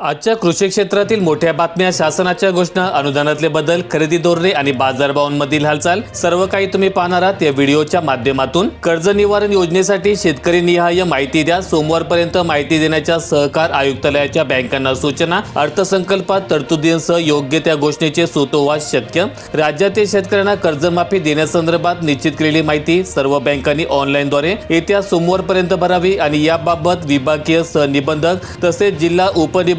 आजच्या कृषी क्षेत्रातील मोठ्या बातम्या शासनाच्या घोषणा अनुदानातले बदल खरेदी धोरणे आणि बाजारभावांमधील हालचाल सर्व काही तुम्ही पाहणार आहात या व्हिडिओच्या माध्यमातून. कर्ज निवारण योजनेसाठी शेतकरी निहाय माहिती द्या. सोमवारपर्यंत माहिती देण्याच्या सहकार आयुक्तालयाच्या बँकांना सूचना. अर्थसंकल्पात तरतुदींसह योग्य त्या घोषणेचे सुतोवास शक्य. राज्यातील शेतकऱ्यांना कर्जमाफी देण्यासंदर्भात निश्चित केलेली माहिती सर्व बँकांनी ऑनलाईनद्वारे. येत्या सोमवारपर्यंत भरावी आणि याबाबत विभागीय सहनिबंधक तसेच जिल्हा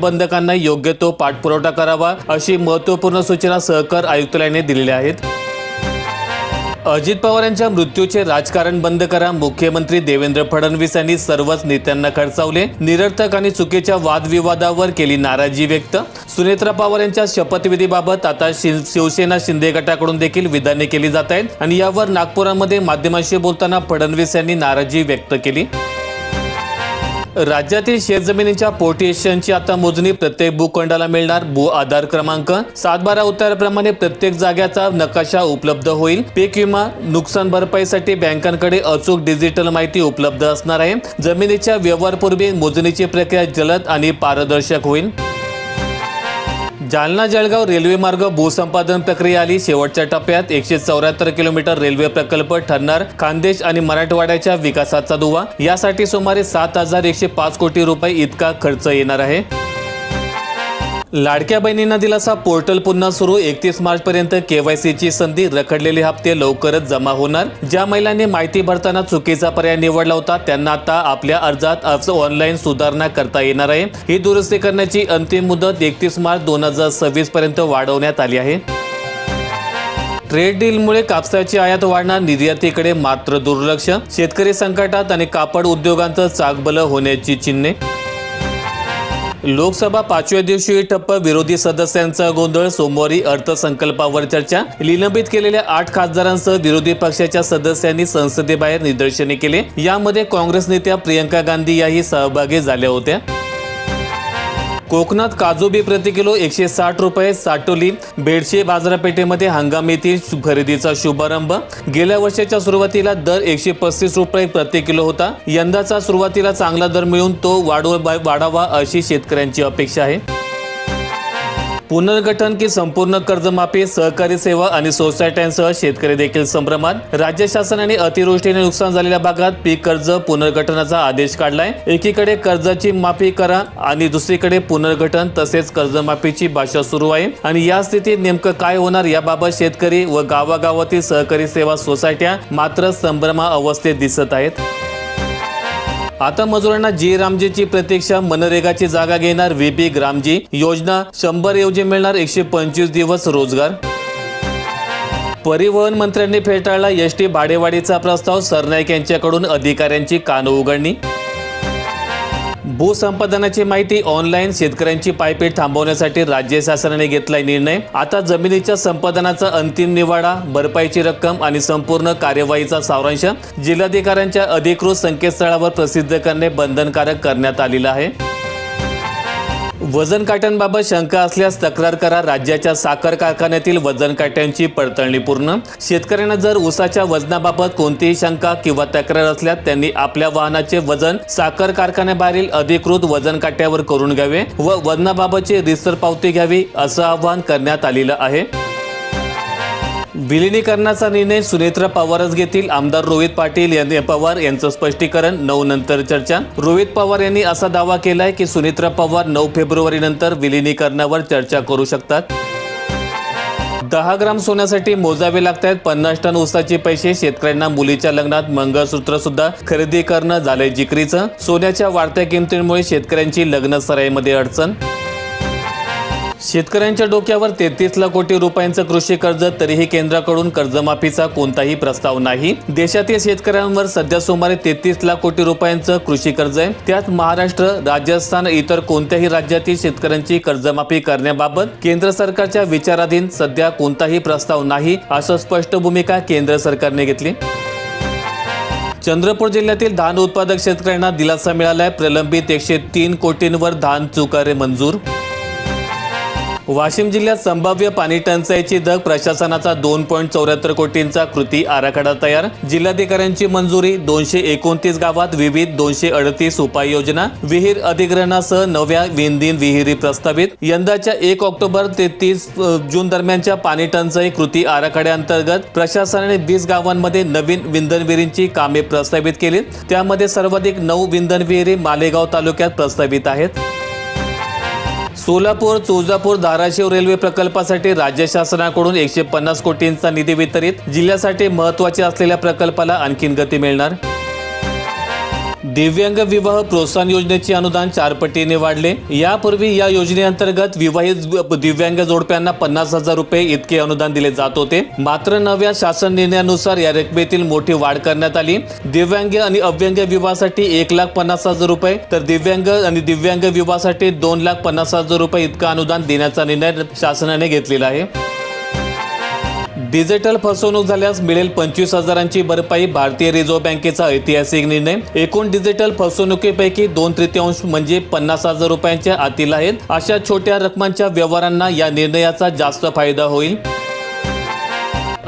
उपनिबंधकांना योग्य तो पाठपुरवठा करावा अशी महत्त्वपूर्ण सूचना सहकार आयुक्तालयाने दिलेल्या आहेत. अजित पवार यांच्या मृत्यूचे राजकारण बंद करा मुख्यमंत्री देवेंद्र फडणवीस यांनी सर्वच नेत्यांना खडसावले. निरर्थक आणि चुकीच्या वादविवादावर केली नाराजी व्यक्त. सुनेत्रा पवार यांच्या शपथविधीबाबत आता शिवसेना शिंदे गटाकडून देखील विधाने केली जात आहेत. आणि यावर नागपुरामध्ये माध्यमांशी बोलताना फडणवीस यांनी नाराजी व्यक्त केली. राज्यातील शेतजमिनीच्या पोटेशनची आता मोजणी प्रत्येक भूखंडाला मिळणार. भू आधार क्रमांक सात बारा उत्तराप्रमाणे प्रत्येक जाग्याचा नकाशा उपलब्ध होईल. पीक विमा नुकसान भरपाईसाठी बँकांकडे अचूक डिजिटल माहिती उपलब्ध असणार आहे. जमिनीच्या व्यवहारपूर्वी मोजणीची प्रक्रिया जलद आणि पारदर्शक होईल. जालना जळगाव रेल्वे मार्ग भूसंपादन प्रक्रिया आली. शेवटच्या टप्प्यात एकशे चौऱ्याहत्तर किलोमीटर रेल्वे प्रकल्प ठरणार. खानदेश आणि मराठवाड्याच्या विकासाचा दुवा. यासाठी सुमारे सात हजार एकशे पाच कोटी रुपये इतका खर्च येणार आहे. लाडक्या बहिणींना दिलासा पोर्टल पुन्हा सुरू एकतीस मार्च पर्यंत केवायसीची संधी रखडलेले हप्ते लवकरच जमा होणार. ज्या महिलांनी माहिती भरताना चुकीचा पर्याय निवडला होता त्यांना आता आपल्या अर्जात अर्ज ऑनलाईन सुधारणा करता येणार आहे. ही दुरुस्ती करण्याची अंतिम मुदत एकतीस मार्च दोन हजार सव्वीस पर्यंत वाढवण्यात आली आहे. ट्रेड डीलमुळे कापसाची आयात वाढणार निर्यातीकडे मात्र दुर्लक्ष. शेतकरी संकटात आणि कापड उद्योगांचं चाकबलं होण्याची चिन्हे. लोकसभा पाचव्या दिवशी ठप्प विरोधी सदस्यांचा गोंधळ सोमवारी अर्थसंकल्पावर चर्चा. निलंबित केलेल्या आठ खासदारांसह विरोधी पक्षाच्या सदस्यांनी संसदेबाहेर निदर्शने केले. यामध्ये काँग्रेस नेत्या प्रियंका गांधी याही सहभागी झाल्या होत्या. कोकणात काजू बी प्रति किलो एकशे साठ रुपये साटोली बेडशे बाजारपेठेमध्ये हंगामीतील खरेदीचा शुभारंभ. गेल्या वर्षाच्या सुरुवातीला दर एकशे पस्तीस रुपये प्रति किलो होता. यंदाचा सुरुवातीला चांगला दर मिळून तो वाढव वाढावा अशी शेतकऱ्यांची अपेक्षा आहे. पुनर्गठन की संपूर्ण कर्जमाफी सहकारी सेवा आणि सोसायट्यांसह शेतकरी देखील संभ्रमात. राज्य शासनाने अतिवृष्टीने नुकसान झालेल्या भागात पीक कर्ज पुनर्गठनाचा आदेश काढलाय. एकीकडे कर्जाची माफी करा आणि दुसरीकडे पुनर्गठन तसेच कर्जमाफीची भाषा सुरू आहे. आणि या स्थितीत नेमकं काय होणार याबाबत शेतकरी व गावागावातील सहकारी सेवा सोसायट्या मात्र संभ्रमा अवस्थेत दिसत आहेत. आता मजुरांना जी रामजीची प्रतीक्षा मनरेगाची जागा घेणार व्हीपी ग्रामजी. योजना शंभर ऐवजी मिळणार एकशे पंचवीस दिवस रोजगार. परिवहन मंत्र्यांनी फेटाळला एस टी भाडेवाढीचा प्रस्ताव सरनाईक यांच्याकडून अधिकाऱ्यांची कान उघडणी. भूसंपादनाची माहिती ऑनलाईन शेतकऱ्यांची पायपीट थांबवण्यासाठी राज्य शासनाने घेतलाय निर्णय. आता जमिनीच्या संपादनाचा अंतिम निवाडा भरपाईची रक्कम आणि संपूर्ण कार्यवाहीचा सारांश जिल्हाधिकाऱ्यांच्या अधिकृत संकेतस्थळावर प्रसिद्ध करणे बंधनकारक करण्यात आलेलं आहे. वजन काट्यांबाबत शंका असल्यास तक्रार करा. राज्याच्या साखर कारखान्यातील वजन काट्यांची पडताळणी पूर्ण. शेतकऱ्यांना जर ऊसाच्या वजनाबाबत कोणतीही शंका किंवा तक्रार असल्यास त्यांनी आपल्या वाहनाचे वजन साखर कारखान्याबाहेरील अधिकृत वजन काट्यावर करून घ्यावे व वजनाबाबतची रिसर पावती घ्यावी असं आवाहन करण्यात आलेलं आहे. विलिनीकरणाचा निर्णय सुनेत्रा पवारच घेतील. आमदार रोहित पाटील यांनी पवार यांचं स्पष्टीकरण नऊ नंतर चर्चा. रोहित पवार यांनी असा दावा केलाय की सुनेत्रा पवार नऊ फेब्रुवारी नंतर विलिनीकरणावर चर्चा करू शकतात. दहा ग्राम सोन्यासाठी मोजावे लागतात पन्नास टन ऊसाचे पैसे शेतकऱ्यांना मुलीच्या लग्नात मंगळसूत्र सुद्धा खरेदी करणं झालंय जिकरीचं. सोन्याच्या वाढत्या किमतींमुळे शेतकऱ्यांची लग्न सराईमध्ये अडचण. शेतकऱ्यांच्या डोक्यावर तेहतीस लाख कोटी रुपयांचं कृषी कर्ज तरीही केंद्राकडून कर्जमाफीचा कोणताही प्रस्ताव नाही. देशातील शेतकऱ्यांवर सध्या सुमारे तेहतीस लाख कोटी रुपयांचं कृषी कर्ज आहे. त्यात महाराष्ट्र राजस्थान इतर कोणत्याही राज्यातील शेतकऱ्यांची कर्जमाफी करण्याबाबत केंद्र सरकारच्या विचाराधीन सध्या कोणताही प्रस्ताव नाही असं स्पष्ट भूमिका केंद्र सरकारने घेतली. चंद्रपूर जिल्ह्यातील धान उत्पादक शेतकऱ्यांना दिलासा मिळालाय. प्रलंबित एकशे तीन कोटींवर धान चुकारे मंजूर वाशिम जिल्ह्यात संभाव्य पाणी टंचाईची धग प्रशासनाचा दोन पॉईंट चौऱ्याहत्तर कोटींचा कृती आराखडा तयार. जिल्हाधिकाऱ्यांची मंजुरी दोनशे एकोणतीस गावात विविध दोनशे अडतीस उपाययोजना विहीर अधिग्रहणासह नव्या विंदीन विहिरी प्रस्तावित. यंदाच्या एक ऑक्टोबर ते तीस जून दरम्यानच्या पाणी टंचाई कृती आराखड्याअंतर्गत प्रशासनाने वीस गावांमध्ये नवीन विंधन विहिरींची कामे प्रस्तावित केली त्यामध्ये सर्वाधिक नऊ विंधन विहिरी मालेगाव तालुक्यात प्रस्तावित आहेत. सोलापूर तुळजापूर धाराशिव रेल्वे प्रकल्पासाठी राज्य शासनाकडून एकशे पन्नास कोटींचा निधी वितरित. जिल्ह्यासाठी महत्त्वाचे असलेल्या प्रकल्पाला आणखीन गती मिळणार? दिव्यांग विवाह प्रोत्साहन योजनेचे अनुदान चार पटीने वाढले. यापूर्वी या योजनेअंतर्गत विवाहित दिव्यांग जोडप्यांना पन्नास हजार रुपये इतके अनुदान दिले जात होते. मात्र नव्या शासन निर्णयानुसार या रकमेतील मोठी वाढ करण्यात आली. दिव्यांग आणि अव्यंग विवाहासाठी एक लाख पन्नास हजार रुपये तर दिव्यांग आणि दिव्यांग विवाहासाठी दोन लाख पन्नास हजार रुपये इतका अनुदान देण्याचा निर्णय शासनाने घेतलेला आहे. डिजिटल फसवणूक झाल्यास मिळेल पंचवीस हजारांची भरपाई भारतीय रिझर्व्ह बँकेचा ऐतिहासिक निर्णय. एकूण डिजिटल फसवणुकीपैकी दोन तृतीयांश म्हणजे पन्नास हजार रुपयांच्या आतील आहेत. अशा छोट्या रकमांच्या व्यवहारांना या निर्णयाचा जास्त फायदा होईल.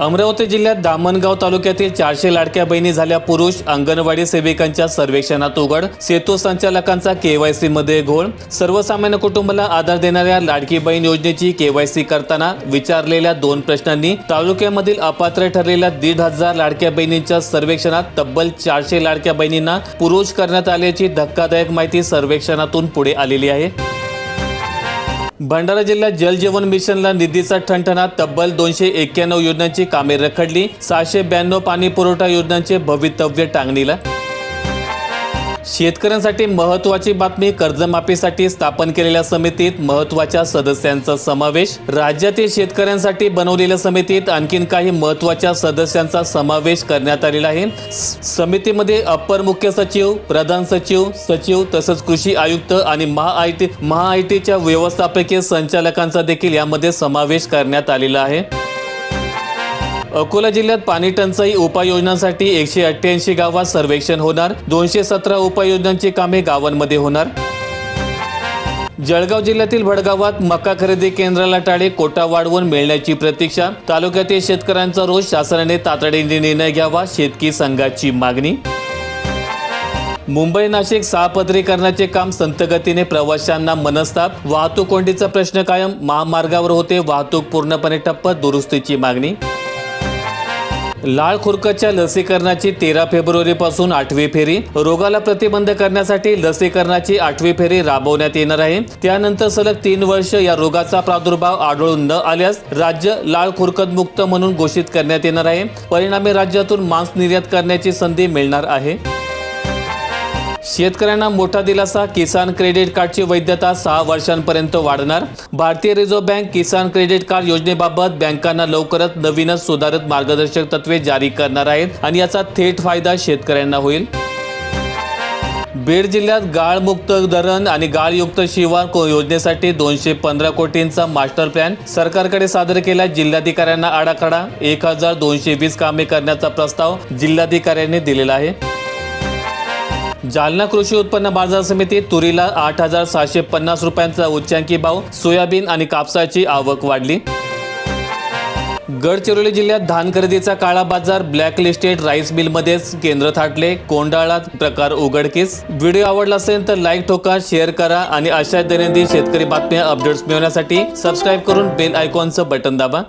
अमरावती जिल्ह्यात दामणगाव तालुक्यातील चारशे लाडक्या बहिणी झाल्या पुरुष अंगणवाडी सेविकांच्या सर्वेक्षणात उघड सेतू संचालकांचा केवायसी मध्ये घोळ. सर्वसामान्य कुटुंबाला आधार देणाऱ्या लाडकी बहीण योजनेची केवायसी करताना विचारलेल्या दोन प्रश्नांनी तालुक्यामधील अपात्र ठरलेल्या दीड हजार लाडक्या बहिणींच्या सर्वेक्षणात तब्बल चारशे लाडक्या बहिणींना पुरुष करण्यात आल्याची धक्कादायक माहिती सर्वेक्षणातून पुढे आलेली आहे. भंडारा जिल्ह्यात जलजीवन मिशनला निधीचा ठणठणा तब्बल दोनशे एक्क्याण्णव योजनांची कामे रखडली सहाशे ब्याण्णव पाणी पुरवठा योजनांचे भवितव्य टांगणीला. शेतकऱ्यांसाठी महत्वाची बातमी कर्जमाफीसाठी स्थापन केलेल्या समितीत महत्त्वाच्या सदस्यांचा समावेश. राज्यातील शेतकऱ्यांसाठी बनवलेल्या समितीत आणखीन काही महत्त्वाच्या सदस्यांचा समावेश करण्यात आलेला आहे. समितीमध्ये अप्पर मुख्य सचिव प्रधान सचिव सचिव तसंच कृषी आयुक्त आणि Maha I T Maha I टीच्या व्यवस्थापकीय संचालकांचा देखील यामध्ये समावेश करण्यात आलेला आहे. अकोला जिल्ह्यात पाणी टंचाई उपाययोजनांसाठी एकशे अठ्ठ्याऐंशी गावात सर्वेक्षण होणार. दोनशे सतरा उपाययोजनांची कामे गावांमध्ये होणार. जळगाव जिल्ह्यातील भडगावात मका खरेदी केंद्राला टाळे कोटा वाढवून मिळण्याची प्रतीक्षा. तालुक्यातील शेतकऱ्यांचा रोष शासनाने तातडीने निर्णय घ्यावा शेतकी संघाची मागणी. मुंबई नाशिक सहापदरीकरणाचे काम संतगतीने प्रवाशांना मनस्ताप. वाहतूक कोंडीचा प्रश्न कायम. महामार्गावर होते वाहतूक पूर्णपणे टप्प दुरुस्तीची मागणी. लाळ खुरकच्या लसीकरणाची तेरा फेब्रुवारीपासून आठवी फेरी. रोगाला प्रतिबंध करण्यासाठी लसीकरणाची आठवी फेरी राबवण्यात येणार आहे. त्यानंतर सलग तीन वर्ष या रोगाचा प्रादुर्भाव आढळून न आल्यास राज्य लाळ खुरकत मुक्त म्हणून घोषित करण्यात येणार आहे. परिणामी राज्यातून मांस निर्यात करण्याची संधी मिळणार आहे. शेतकऱ्यांना मोठा दिलासा किसान क्रेडिट कार्डची वैधता सहा वर्षांपर्यंत वाढणार. भारतीय reserve bank Kisan credit card योजनेबाबत बँकांना लवकरच नवीनच सुधारित मार्गदर्शक तत्वे जारी करणार आहेत आणि याचा थेट फायदा शेतकऱ्यांना होईल. बीड जिल्ह्यात गाळमुक्त धरण आणि गाळयुक्त शिवार योजनेसाठी दोनशे पंधरा कोटींचा मास्टर प्लॅन. सरकारकडे सादर केला जिल्हाधिकाऱ्यांना आडाखडा एक हजार दोनशे वीस कामे करण्याचा प्रस्ताव जिल्हाधिकाऱ्यांनी दिलेला आहे. जालना कृषी उत्पन्न बाजार समितीत तुरीला आठ हजार सहाशे पन्नास रुपयांचा उच्चांकी भाव सोयाबीन आणि कापसाची आवक वाढली. गडचिरोली जिल्ह्यात धान खरेदीचा काळा बाजार ब्लॅक लिस्टेड राईस मिलमध्येच केंद्र थाटले कोंडाळा प्रकार उघडकीस. व्हिडिओ आवडला असेल तर लाईक ठोका शेअर करा आणि अशा दैनंदिन शेतकरी बातम्या अपडेट्स मिळवण्यासाठी सबस्क्राईब करून बेल आयकॉनचं बटन दाबा.